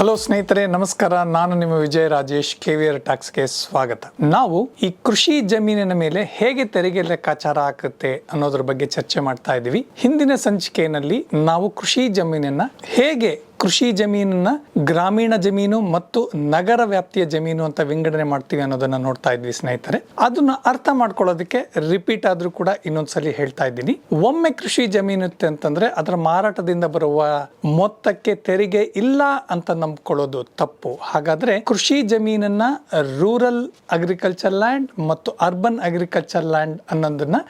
Hello ಸ್ನೇಹಿತರೆ, ನಮಸ್ಕಾರ. ನಾನು ನಿಮ್ಮ ವಿಜಯ ರಾಜೇಶ್ ಕೆವಿಆರ್ ಟ್ಯಾಕ್ಸ್ಗೆ ಸ್ವಾಗತ. ನಾವು ಈ ಕೃಷಿ ಜಮೀನಿನ ಮೇಲೆ ಹೇಗೆ ತೆರಿಗೆ ಲೆಕ್ಕಾಚಾರ ಆಗುತ್ತೆ ಅನ್ನೋದ್ರ ಬಗ್ಗೆ ಚರ್ಚೆ ಮಾಡ್ತಾ ಇದ್ದೀವಿ. ಹಿಂದಿನ ಸಂಚಿಕೆಯಲ್ಲಿ ನಾವು ಕೃಷಿ ಜಮೀನನ್ನ ಹೇಗೆ ಕೃಷಿ ಜಮೀನನ್ನ ಗ್ರಾಮೀಣ ಜಮೀನು ಮತ್ತು ನಗರ ವ್ಯಾಪ್ತಿಯ ಜಮೀನು ಅಂತ ವಿಂಗಡಣೆ ಮಾಡ್ತೀವಿ ಅನ್ನೋದನ್ನ ನೋಡ್ತಾ ಇದ್ವಿ ಸ್ನೇಹಿತರೆ. ಅದನ್ನ ಅರ್ಥ ಮಾಡ್ಕೊಳ್ಳೋದಕ್ಕೆ ರಿಪೀಟ್ ಆದ್ರೂ ಕೂಡ ಇನ್ನೊಂದ್ಸಲಿ ಹೇಳ್ತಾ ಇದ್ದೀನಿ. ಒಮ್ಮೆ ಕೃಷಿ ಜಮೀನು ಇತ್ತು ಅಂತಂದ್ರೆ ಅದರ ಮಾರಾಟದಿಂದ ಬರುವ ಮೊತ್ತಕ್ಕೆ ತೆರಿಗೆ ಇಲ್ಲ ಅಂತ ನಂಬ್ಕೊಳ್ಳೋದು ತಪ್ಪು. ಹಾಗಾದ್ರೆ ಕೃಷಿ ಜಮೀನನ್ನ ರೂರಲ್ ಅಗ್ರಿಕಲ್ಚರ್ ಲ್ಯಾಂಡ್ ಮತ್ತು ಅರ್ಬನ್ ಅಗ್ರಿಕಲ್ಚರ್ ಲ್ಯಾಂಡ್ ಅನ್ನೋದನ್ನ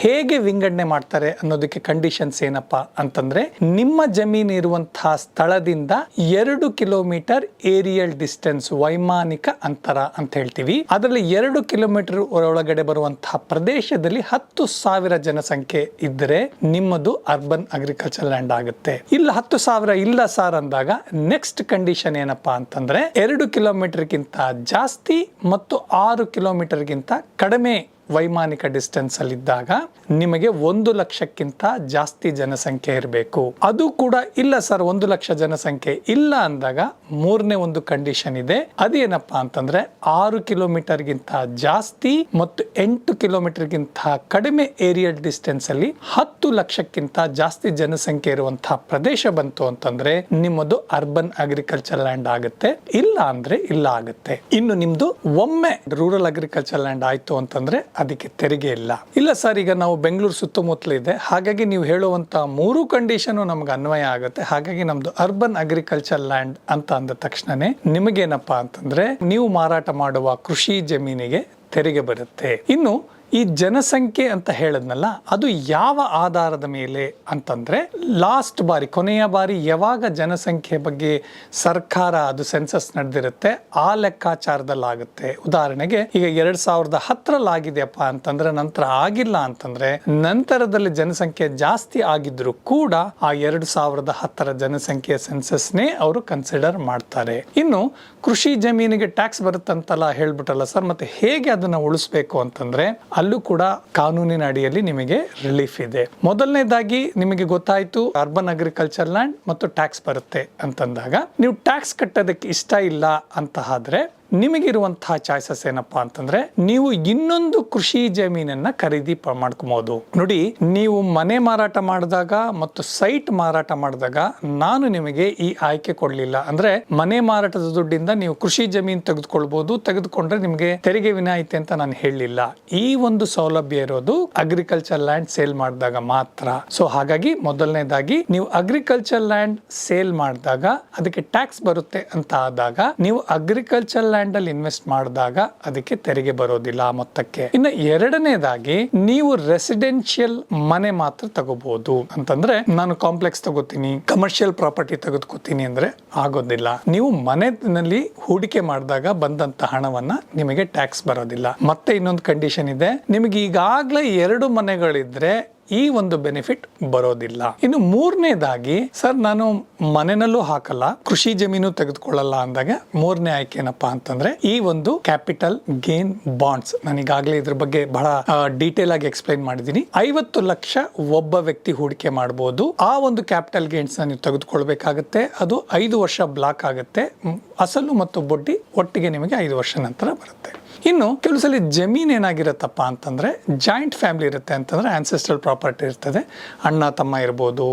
ಹೇಗೆ ವಿಂಗಡಣೆ ಮಾಡ್ತಾರೆ ಅನ್ನೋದಕ್ಕೆ ಕಂಡೀಷನ್ಸ್ ಏನಪ್ಪಾ ಅಂತಂದ್ರೆ ನಿಮ್ಮ ಜಮೀನು ಇರುವಂತಹ ಸ್ಥಳದಿಂದ ಎರಡು ಕಿಲೋಮೀಟರ್ ಏರಿಯಲ್ ಡಿಸ್ಟೆನ್ಸ್ ವೈಮಾನಿಕ ಅಂತರ ಅಂತ ಹೇಳ್ತೀವಿ. ಅದರಲ್ಲಿ ಎರಡು ಕಿಲೋಮೀಟರ್ ಒಳಗಡೆ ಬರುವಂತಹ ಪ್ರದೇಶದಲ್ಲಿ ಹತ್ತು ಸಾವಿರ ಜನಸಂಖ್ಯೆ ಇದ್ದರೆ ನಿಮ್ಮದು ಅರ್ಬನ್ ಅಗ್ರಿಕಲ್ಚರ್ ಲ್ಯಾಂಡ್ ಆಗುತ್ತೆ. ಇಲ್ಲ ಹತ್ತು ಸಾವಿರ ಇಲ್ಲ ಸರ್ ಅಂದಾಗ ನೆಕ್ಸ್ಟ್ ಕಂಡೀಷನ್ ಏನಪ್ಪಾ ಅಂತಂದ್ರೆ ಎರಡು ಕಿಲೋಮೀಟರ್ಗಿಂತ ಜಾಸ್ತಿ ಮತ್ತು ಆರು ಕಿಲೋಮೀಟರ್ಗಿಂತ ಕಡಿಮೆ ವೈಮಾನಿಕ ಡಿಸ್ಟೆನ್ಸ್ ಅಲ್ಲಿ ಇದ್ದಾಗ ನಿಮಗೆ ಒಂದು ಲಕ್ಷಕ್ಕಿಂತ ಜಾಸ್ತಿ ಜನಸಂಖ್ಯೆ ಇರಬೇಕು. ಅದು ಕೂಡ ಇಲ್ಲ ಸರ್, ಒಂದು ಲಕ್ಷ ಜನಸಂಖ್ಯೆ ಇಲ್ಲ ಅಂದಾಗ ಮೂರನೇ ಒಂದು ಕಂಡೀಷನ್ ಇದೆ. ಅದೇನಪ್ಪ ಅಂತಂದ್ರೆ ಆರು ಕಿಲೋಮೀಟರ್ಗಿಂತ ಜಾಸ್ತಿ ಮತ್ತು ಎಂಟು ಕಿಲೋಮೀಟರ್ಗಿಂತ ಕಡಿಮೆ ಏರಿಯಲ್ ಡಿಸ್ಟೆನ್ಸ್ ಅಲ್ಲಿ ಹತ್ತು ಲಕ್ಷಕ್ಕಿಂತ ಜಾಸ್ತಿ ಜನಸಂಖ್ಯೆ ಇರುವಂತಹ ಪ್ರದೇಶ ಬಂತು ಅಂತಂದ್ರೆ ನಿಮ್ಮದು ಅರ್ಬನ್ ಅಗ್ರಿಕಲ್ಚರ್ ಲ್ಯಾಂಡ್ ಆಗುತ್ತೆ. ಇಲ್ಲ ಅಂದ್ರೆ ಇಲ್ಲ ಆಗುತ್ತೆ. ಇನ್ನು ನಿಮ್ದು ಒಮ್ಮೆ ರೂರಲ್ ಅಗ್ರಿಕಲ್ಚರ್ ಲ್ಯಾಂಡ್ ಆಯ್ತು ಅಂತಂದ್ರೆ ಅದಕ್ಕೆ ತೆರಿಗೆ ಇಲ್ಲ. ಇಲ್ಲ ಸರ್, ಈಗ ನಾವು ಬೆಂಗಳೂರು ಸುತ್ತಮುತ್ತಲು ಇದೆ. ಹಾಗಾಗಿ ನೀವು ಹೇಳುವಂತ ಮೂರು ಕಂಡೀಷನ್ ನಮ್ಗೆ ಅನ್ವಯ ಆಗುತ್ತೆ. ಹಾಗಾಗಿ ನಮ್ಮದು ಅರ್ಬನ್ ಅಗ್ರಿಕಲ್ಚರ್ ಲ್ಯಾಂಡ್ ಅಂತ ಅಂದ ತಕ್ಷಣನೇ ನಿಮಗೇನಪ್ಪ ಅಂತಂದ್ರೆ, ನೀವು ಮಾರಾಟ ಮಾಡುವ ಕೃಷಿ ಜಮೀನಿಗೆ ತೆರಿಗೆ ಬರುತ್ತೆ. ಇನ್ನು ಈ ಜನಸಂಖ್ಯೆ ಅಂತ ಹೇಳದ್ನಲ್ಲ, ಅದು ಯಾವ ಆಧಾರದ ಮೇಲೆ ಅಂತಂದ್ರೆ ಲಾಸ್ಟ್ ಬಾರಿ, ಕೊನೆಯ ಬಾರಿ ಯಾವಾಗ ಜನಸಂಖ್ಯೆ ಬಗ್ಗೆ ಸರ್ಕಾರ ಅದು ಸೆನ್ಸಸ್ ನಡೆದಿರುತ್ತೆ, ಆ ಲೆಕ್ಕಾಚಾರದಲ್ಲಾಗುತ್ತೆ. ಉದಾಹರಣೆಗೆ, ಈಗ ಎರಡು ಸಾವಿರದ ಹತ್ತರಲ್ಲಿ ಆಗಿದೆಯಪ್ಪ ಅಂತಂದ್ರೆ, ನಂತರ ಆಗಿಲ್ಲ ಅಂತಂದ್ರೆ, ನಂತರದಲ್ಲಿ ಜನಸಂಖ್ಯೆ ಜಾಸ್ತಿ ಆಗಿದ್ರು ಕೂಡ ಆ ಎರಡು ಸಾವಿರದ ಹತ್ತರ ಜನಸಂಖ್ಯೆ ಸೆನ್ಸಸ್ನೇ ಅವರು ಕನ್ಸಿಡರ್ ಮಾಡ್ತಾರೆ. ಇನ್ನು ಕೃಷಿ ಜಮೀನಿಗೆ ಟ್ಯಾಕ್ಸ್ ಬರುತ್ತಂತಲ್ಲ ಹೇಳ್ಬಿಟ್ಟಲ್ಲ ಸರ್, ಮತ್ತೆ ಹೇಗೆ ಅದನ್ನ ಉಳಿಸ್ಬೇಕು ಅಂತಂದ್ರೆ ಅಲ್ಲೂ ಕೂಡ ಕಾನೂನಿನ ಅಡಿಯಲ್ಲಿ ನಿಮಗೆ ರಿಲೀಫ್ ಇದೆ. ಮೊದಲನೇದಾಗಿ ನಿಮಗೆ ಗೊತ್ತಾಯ್ತು ಅರ್ಬನ್ ಅಗ್ರಿಕಲ್ಚರ್ ಲ್ಯಾಂಡ್ ಮತ್ತು ಟ್ಯಾಕ್ಸ್ ಬರುತ್ತೆ ಅಂತಂದಾಗ. ನೀವು ಟ್ಯಾಕ್ಸ್ ಕಟ್ಟೋದಕ್ಕೆ ಇಷ್ಟ ಇಲ್ಲ ಅಂತ ಆದ್ರೆ ನಿಮಗಿರುವಂತಹ ಚಾಯ್ಸಸ್ ಏನಪ್ಪಾ ಅಂತಂದ್ರೆ ನೀವು ಇನ್ನೊಂದು ಕೃಷಿ ಜಮೀನನ್ನ ಖರೀದಿ ಮಾಡ್ಕೋಬಹುದು ನೋಡಿ, ನೀವು ಮನೆ ಮಾರಾಟ ಮಾಡಿದಾಗ ಮತ್ತು ಸೈಟ್ ಮಾರಾಟ ಮಾಡಿದಾಗ ನಾನು ನಿಮಗೆ ಈ ಆಯ್ಕೆ ಕೊಡ್ಲಿಲ್ಲ. ಅಂದ್ರೆ ಮನೆ ಮಾರಾಟದ ದುಡ್ಡಿಂದ ನೀವು ಕೃಷಿ ಜಮೀನು ತೆಗೆದುಕೊಳ್ಬಹುದು ತೆಗೆದುಕೊಂಡ್ರೆ ನಿಮಗೆ ತೆರಿಗೆ ವಿನಾಯಿತಿ ಅಂತ ನಾನು ಹೇಳಲಿಲ್ಲ ಈ ಒಂದು ಸೌಲಭ್ಯ ಇರೋದು ಅಗ್ರಿಕಲ್ಚರ್ ಲ್ಯಾಂಡ್ ಸೇಲ್ ಮಾಡಿದಾಗ ಮಾತ್ರ. ಸೊ ಹಾಗಾಗಿ ಮೊದಲನೇದಾಗಿ ನೀವು ಅಗ್ರಿಕಲ್ಚರ್ ಲ್ಯಾಂಡ್ ಸೇಲ್ ಮಾಡಿದಾಗ ಅದಕ್ಕೆ ಟ್ಯಾಕ್ಸ್ ಬರುತ್ತೆ ಅಂತ ಆದಾಗ ನೀವು ಅಗ್ರಿಕಲ್ಚರ್ ಅಲ್ಲಿ ಇನ್ವೆಸ್ಟ್ ಮಾಡಿದಾಗ ಅದಕ್ಕೆ ತೆರಿಗೆ ಬರೋದಿಲ್ಲ ಆ ಮೊತ್ತಕ್ಕೆ. ಇನ್ನು ಎರಡನೇದಾಗಿ ನೀವು ರೆಸಿಡೆನ್ಷಿಯಲ್ ಮನೆ ಮಾತ್ರ ತಗೋಬಹುದು ಅಂತಂದ್ರೆ ನಾನು ಕಾಂಪ್ಲೆಕ್ಸ್ ತಗೋತೀನಿ ಕಮರ್ಷಿಯಲ್ ಪ್ರಾಪರ್ಟಿ ತೆಗೆದುಕೋತೀನಿ ಅಂದ್ರೆ ಆಗೋದಿಲ್ಲ. ನೀವು ಮನೆಯಲ್ಲಿ ಹೂಡಿಕೆ ಮಾಡಿದಾಗ ಬಂದಂತ ಹಣವನ್ನ ನಿಮಗೆ ಟ್ಯಾಕ್ಸ್ ಬರೋದಿಲ್ಲ. ಮತ್ತೆ ಇನ್ನೊಂದು ಕಂಡೀಷನ್ ಇದೆ, ನಿಮಗೆ ಈಗಾಗಲೇ ಎರಡು ಮನೆಗಳಿದ್ರೆ ಈ ಒಂದು ಬೆನಿಫಿಟ್ ಬರೋದಿಲ್ಲ. ಇನ್ನು ಮೂರನೇದಾಗಿ, ಸರ್, ನಾನು ಮನೆಯಲ್ಲೂ ಹಾಕಲ್ಲ, ಕೃಷಿ ಜಮೀನು ತೆಗೆದುಕೊಳ್ಳಲ್ಲ ಅಂದಾಗ ಮೂರನೇ ಆಯ್ಕೆ ಏನಪ್ಪಾ ಅಂತಂದ್ರೆ, ಈ ಒಂದು ಕ್ಯಾಪಿಟಲ್ ಗೇನ್ ಬಾಂಡ್ಸ್ ನಾನು ಈಗಾಗಲೇ ಇದ್ರ ಬಗ್ಗೆ ಬಹಳ ಡೀಟೇಲ್ ಆಗಿ ಎಕ್ಸ್ಪ್ಲೈನ್ ಮಾಡಿದ್ದೀನಿ. ಐವತ್ತು ಲಕ್ಷ ಒಬ್ಬ ವ್ಯಕ್ತಿ ಹೂಡಿಕೆ ಮಾಡಬಹುದು ಆ ಒಂದು ಕ್ಯಾಪಿಟಲ್ ಗೇನ್ಸ್ ನೀವು ತೆಗೆದುಕೊಳ್ಬೇಕಾಗತ್ತೆ. ಅದು ಐದು ವರ್ಷ ಬ್ಲಾಕ್ ಆಗುತ್ತೆ. ಅಸಲು ಮತ್ತು ಬಡ್ಡಿ ಒಟ್ಟಿಗೆ ನಿಮಗೆ ಐದು ವರ್ಷ ನಂತರ ಬರುತ್ತೆ. ಇನ್ನು ಕೆಲವು ಸಲ ಜಮೀನ್ ಏನಾಗಿರುತ್ತಪ್ಪ ಅಂತಂದ್ರೆ ಜಾಯಿಂಟ್ ಫ್ಯಾಮಿಲಿ ಇರುತ್ತೆ ಅಂತಂದ್ರೆ ಆನ್ಸೆಸ್ಟ್ರಲ್ ಪ್ರಾಪರ್ಟಿ ಇರ್ತದೆ. ಅಣ್ಣ, ತಮ್ಮ ಇರ್ಬೋದು,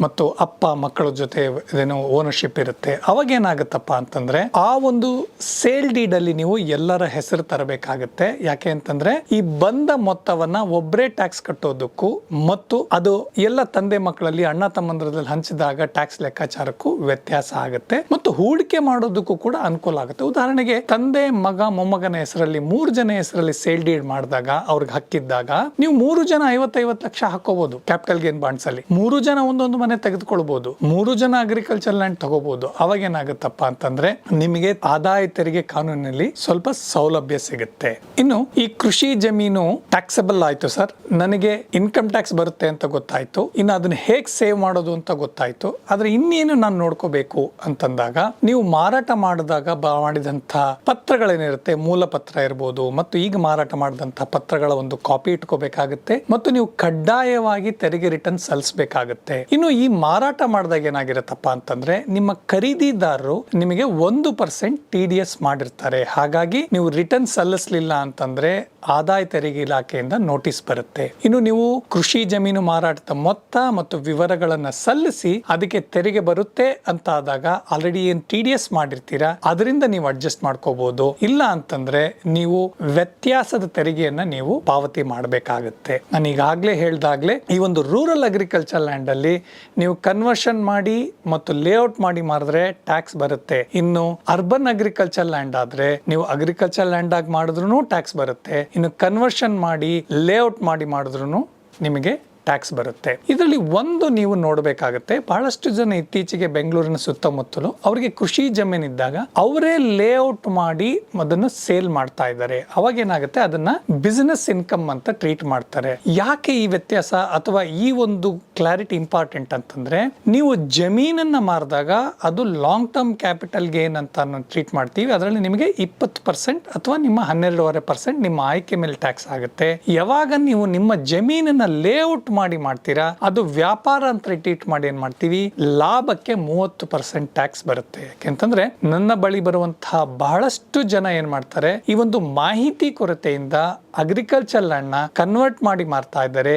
ಮತ್ತು ಅಪ್ಪ, ಮಕ್ಕಳ ಜೊತೆ ಏನೋ ಓನರ್ಶಿಪ್ ಇರುತ್ತೆ. ಅವಾಗ ಏನಾಗುತ್ತಪ್ಪ ಅಂತಂದ್ರೆ ಆ ಒಂದು ಸೇಲ್ ಡೀಡ್ ಅಲ್ಲಿ ನೀವು ಎಲ್ಲರ ಹೆಸರು ತರಬೇಕಾಗತ್ತೆ. ಯಾಕೆ ಅಂತಂದ್ರೆ ಈ ಬಂದ ಮೊತ್ತವನ್ನ ಒಬ್ಬರೇ ಟ್ಯಾಕ್ಸ್ ಕಟ್ಟೋದಕ್ಕೂ ಮತ್ತು ಅದು ಎಲ್ಲ ತಂದೆ ಮಕ್ಕಳಲ್ಲಿ ಅಣ್ಣ, ತಮ್ಮಂದ್ರದಲ್ಲಿ ಹಂಚಿದಾಗ ಟ್ಯಾಕ್ಸ್ ಲೆಕ್ಕಾಚಾರಕ್ಕೂ ವ್ಯತ್ಯಾಸ ಆಗುತ್ತೆ. ಮತ್ತು ಹೂಡಿಕೆ ಮಾಡೋದಕ್ಕೂ ಕೂಡ ಅನುಕೂಲ ಆಗುತ್ತೆ. ಉದಾಹರಣೆಗೆ ತಂದೆ, ಮಗ, ಮೊಮ್ಮಗನ ಹೆಸರಲ್ಲಿ ಮೂರು ಜನ ಹೆಸರಲ್ಲಿ ಸೇಲ್ ಡೀಡ್ ಮಾಡಿದಾಗ, ಅವ್ರಿಗೆ ಹಕ್ಕಿದ್ದಾಗ, ನೀವು ಮೂರು ಜನ ಐವತ್ತೈವತ್ತು ಲಕ್ಷ ಹಾಕೋಬಹುದು ಕ್ಯಾಪಿಟಲ್ ಗೇನ್ ಬಾಂಡ್ಸ್ ಅಲ್ಲಿ ಮೂರು ಜನ ಒಂದೊಂದು ಮನೆ ತೆಗೆದುಕೊಳ್ಬಹುದು ಮೂರು ಜನ ಅಗ್ರಿಕಲ್ಚರ್ ಲ್ಯಾಂಡ್ ತಗೋಬಹುದು ಅವಾಗ ಏನಾಗುತ್ತಪ್ಪ ಅಂತಂದ್ರೆ, ನಿಮಗೆ ಆದಾಯ ತೆರಿಗೆ ಕಾನೂನಿನಲ್ಲಿ ಸ್ವಲ್ಪ ಸೌಲಭ್ಯ ಸಿಗುತ್ತೆ. ಇನ್ನು ಈ ಕೃಷಿ ಜಮೀನು ಟ್ಯಾಕ್ಸಬಲ್ ಆಯ್ತು ಸರ್. ನನಗೆ ಇನ್ಕಮ್ ಟ್ಯಾಕ್ಸ್ ಬರುತ್ತೆ ಅಂತ ಗೊತ್ತಾಯ್ತು. ಇನ್ನು ಅದನ್ನ ಹೇಗ್ ಸೇವ್ ಮಾಡೋದು ಅಂತ ಗೊತ್ತಾಯ್ತು. ಆದ್ರೆ ಇನ್ನೇನು ನಾನು ನೋಡ್ಕೋಬೇಕು ಅಂತಂದಾಗ, ನೀವು ಮಾರಾಟ ಮಾಡಿದಾಗ ಮಾಡಿದಂತ ಪತ್ರಗಳೇನಿರುತ್ತೆ ಮೂಲ ಪತ್ರ ಇರ್ಬೋದು, ಮತ್ತು ಈಗ ಮಾರಾಟ ಮಾಡಿದಂತಹ ಪತ್ರಗಳ ಒಂದು ಕಾಪಿ ಇಟ್ಕೋಬೇಕಾಗುತ್ತೆ, ಮತ್ತು ನೀವು ಕಡ್ಡಾಯವಾಗಿ ತೆರಿಗೆ ರಿಟರ್ನ್ ಸಲ್ಲಿಸಬೇಕಾಗುತ್ತೆ. ಇನ್ನು ಈ ಮಾರಾಟ ಮಾಡಿದಾಗ ಏನಾಗಿರುತ್ತಪ್ಪ ಅಂತಂದ್ರೆ, ನಿಮ್ಮ ಖರೀದಿದಾರರು ನಿಮಗೆ ಒಂದು ಪರ್ಸೆಂಟ್ ಟಿ ಮಾಡಿರ್ತಾರೆ. ಹಾಗಾಗಿ ನೀವು ರಿಟರ್ನ್ ಸಲ್ಲಿಸಲಿಲ್ಲ ಅಂತಂದ್ರೆ ಆದಾಯ ತೆರಿಗೆ ಇಲಾಖೆಯಿಂದ ನೋಟಿಸ್ ಬರುತ್ತೆ. ಇನ್ನು ನೀವು ಕೃಷಿ ಜಮೀನು ಮಾರಾಟದ ಮೊತ್ತ ಮತ್ತು ವಿವರಗಳನ್ನ ಸಲ್ಲಿಸಿ ಅದಕ್ಕೆ ತೆರಿಗೆ ಬರುತ್ತೆ ಅಂತ ಆದಾಗ ಆಲ್ರೆಡಿ ಏನ್ ಟಿ ಡಿ ಎಸ್ ಮಾಡಿರ್ತೀರಾ, ಅದರಿಂದ ನೀವು ಅಡ್ಜಸ್ಟ್ ಮಾಡ್ಕೋಬಹುದು ಇಲ್ಲ ಅಂತಂದ್ರೆ ನೀವು ವ್ಯತ್ಯಾಸದ ತೆರಿಗೆಯನ್ನ ನೀವು ಪಾವತಿ ಮಾಡಬೇಕಾಗುತ್ತೆ. ನಾನು ಈಗಾಗಲೇ ಹೇಳ್ದಾಗ್ಲೇ ಈ ಒಂದು ರೂರಲ್ ಅಗ್ರಿಕಲ್ಚರ್ ಲ್ಯಾಂಡ್ ಅಲ್ಲಿ ನೀವು ಕನ್ವರ್ಷನ್ ಮಾಡಿ ಮತ್ತು ಲೇಔಟ್ ಮಾಡಿ ಮಾಡಿದ್ರೆ ಟ್ಯಾಕ್ಸ್ ಬರುತ್ತೆ. ಇನ್ನು ಅರ್ಬನ್ ಅಗ್ರಿಕಲ್ಚರ್ ಲ್ಯಾಂಡ್ ಆದ್ರೆ ನೀವು ಅಗ್ರಿಕಲ್ಚರ್ ಲ್ಯಾಂಡ್ ಆಗಿ ಮಾಡಿದ್ರು ಟ್ಯಾಕ್ಸ್ ಬರುತ್ತೆ. ಇನ್ನು ಕನ್ವರ್ಷನ್ ಮಾಡಿ ಲೇಔಟ್ ಮಾಡಿ ಮಾಡಿದ್ರು ನಿಮಗೆ ಟ್ಯಾಕ್ಸ್ ಬರುತ್ತೆ. ಇದರಲ್ಲಿ ಒಂದು ನೀವು ನೋಡಬೇಕಾಗುತ್ತೆ, ಬಹಳಷ್ಟು ಜನ ಇತ್ತೀಚೆಗೆ ಬೆಂಗಳೂರಿನ ಸುತ್ತಮುತ್ತಲು ಅವರಿಗೆ ಕೃಷಿ ಜಮೀನಿದ್ದಾಗ ಅವರೇ ಲೇಔಟ್ ಮಾಡಿ ಅದನ್ನು ಸೇಲ್ ಮಾಡ್ತಾ ಇದ್ದಾರೆ. ಅವಾಗ ಏನಾಗುತ್ತೆ, ಅದನ್ನ ಬಿಸಿನೆಸ್ ಇನ್ಕಮ್ ಅಂತ ಟ್ರೀಟ್ ಮಾಡ್ತಾರೆ. ಯಾಕೆ ಈ ವ್ಯತ್ಯಾಸ? ಅಥವಾ ಈ ಒಂದು ಕ್ಲಾರಿಟಿ ಇಂಪಾರ್ಟೆಂಟ್ ಅಂತಂದ್ರೆ, ನೀವು ಜಮೀನನ್ನ ಮಾರಿದಾಗ ಅದು ಲಾಂಗ್ ಟರ್ಮ್ ಕ್ಯಾಪಿಟಲ್ ಗೇನ್ ಅಂತ ಟ್ರೀಟ್ ಮಾಡ್ತೀವಿ. ಅದರಲ್ಲಿ ನಿಮಗೆ ಇಪ್ಪತ್ತು ಪರ್ಸೆಂಟ್ ಅಥವಾ ನಿಮ್ಮ ಹನ್ನೆರಡೂವರೆ ಪರ್ಸೆಂಟ್ ನಿಮ್ಮ ಆಯ್ಕೆ ಮೇಲೆ ಟ್ಯಾಕ್ಸ್ ಆಗುತ್ತೆ. ಯಾವಾಗ ನೀವು ನಿಮ್ಮ ಜಮೀನನ್ನ ಲೇಔಟ್ ಮಾಡಿ ಮಾಡ್ತೀರಾ? ಅದು ವ್ಯಾಪಾರ ಅಂತ ಟ್ರೀಟ್ ಮಾಡಿ ಏನ್ ಮಾಡ್ತೀವಿ? ಲಾಭಕ್ಕೆ ಮೂವತ್ತು ಪರ್ಸೆಂಟ್ ಟ್ಯಾಕ್ಸ್ ಬರುತ್ತೆ. ಯಾಕೆಂತಂದ್ರೆ ನನ್ನ ಬಳಿ ಬರುವಂತಹ ಬಹಳಷ್ಟು ಜನ ಏನ್ ಮಾಡ್ತಾರೆ? ಈ ಒಂದು ಮಾಹಿತಿ ಕೊರತೆಯಿಂದ ಅಗ್ರಿಕಲ್ಚರ್ ಲ್ಯಾಂಡ್ನ ಕನ್ವರ್ಟ್ ಮಾಡಿ ಮಾರ್ತಾ ಇದ್ದಾರೆ.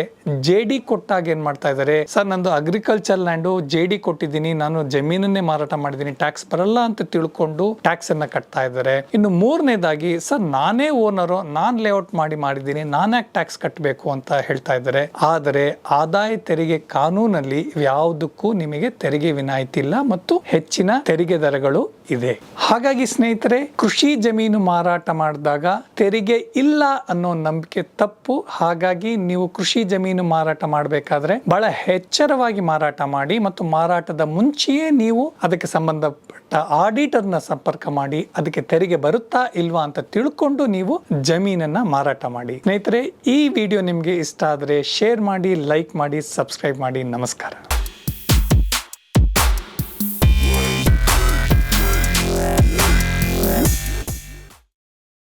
ಜೆ ಡಿ ಕೊಟ್ಟಾಗ ಏನ್ ಮಾಡ್ತಾ ಇದ್ದಾರೆ? ಸರ್, ನಂದು ಅಗ್ರಿಕಲ್ಚರ್ ಲ್ಯಾಂಡ್ ಜೆ ಡಿ ಕೊಟ್ಟಿದ್ದೀನಿ. ನಾನು ಜಮೀನನ್ನೇ ಮಾರಾಟ ಮಾಡಿದ್ದೀನಿ. ಟ್ಯಾಕ್ಸ್ ಬರಲ್ಲ ಅಂತ ತಿಳ್ಕೊಂಡು ಟ್ಯಾಕ್ಸ್ ಅನ್ನ ಕಟ್ತಾ ಇದ್ದಾರೆ. ಇನ್ನು ಮೂರನೇದಾಗಿ, ಸರ್, ನಾನೇ ಓನರು ನಾನ್ ಲೇಔಟ್ ಮಾಡಿ ಮಾಡಿದ್ದೀನಿ. ನಾನ್ಯಾಕೆ ಟ್ಯಾಕ್ಸ್ ಕಟ್ಟಬೇಕು ಅಂತ ಹೇಳ್ತಾ ಇದ್ದಾರೆ? ಆದರೆ ಆದಾಯ ತೆರಿಗೆ ಕಾನೂನಲ್ಲಿ ಯಾವುದಕ್ಕೂ ನಿಮಗೆ ತೆರಿಗೆ ವಿನಾಯಿತಿ ಇಲ್ಲ ಮತ್ತು ಹೆಚ್ಚಿನ ತೆರಿಗೆ ದರಗಳು ಇದೆ. ಹಾಗಾಗಿ ಸ್ನೇಹಿತರೆ, ಕೃಷಿ ಜಮೀನು ಮಾರಾಟ ಮಾಡಿದಾಗ ತೆರಿಗೆ ಇಲ್ಲ ಅನ್ನೋ ನಂಬಿಕೆ ತಪ್ಪು. ಹಾಗಾಗಿ ನೀವು ಕೃಷಿ ಜಮೀನು ಮಾರಾಟ ಮಾಡಬೇಕಾದ್ರೆ ಬಹಳ ಎಚ್ಚರವಾಗಿ ಮಾರಾಟ ಮಾಡಿ ಮತ್ತು ಮಾರಾಟದ ಮುಂಚೆಯೇ ನೀವು ಅದಕ್ಕೆ ಸಂಬಂಧಪಟ್ಟ ಆಡಿಟರ್ನ ಸಂಪರ್ಕ ಮಾಡಿ ಅದಕ್ಕೆ ತೆರಿಗೆ ಬರುತ್ತಾ ಇಲ್ವಾ ಅಂತ ತಿಳ್ಕೊಂಡು ನೀವು ಜಮೀನನ್ನ ಮಾರಾಟ ಮಾಡಿ. ಸ್ನೇಹಿತರೆ, ಈ ವಿಡಿಯೋ ನಿಮಗೆ ಇಷ್ಟ ಆದರೆ ಶೇರ್ ಮಾಡಿ ಲೈಕ್ ಮಾಡಿ ಸಬ್ಸ್ಕ್ರೈಬ್ ಮಾಡಿ. ನಮಸ್ಕಾರ.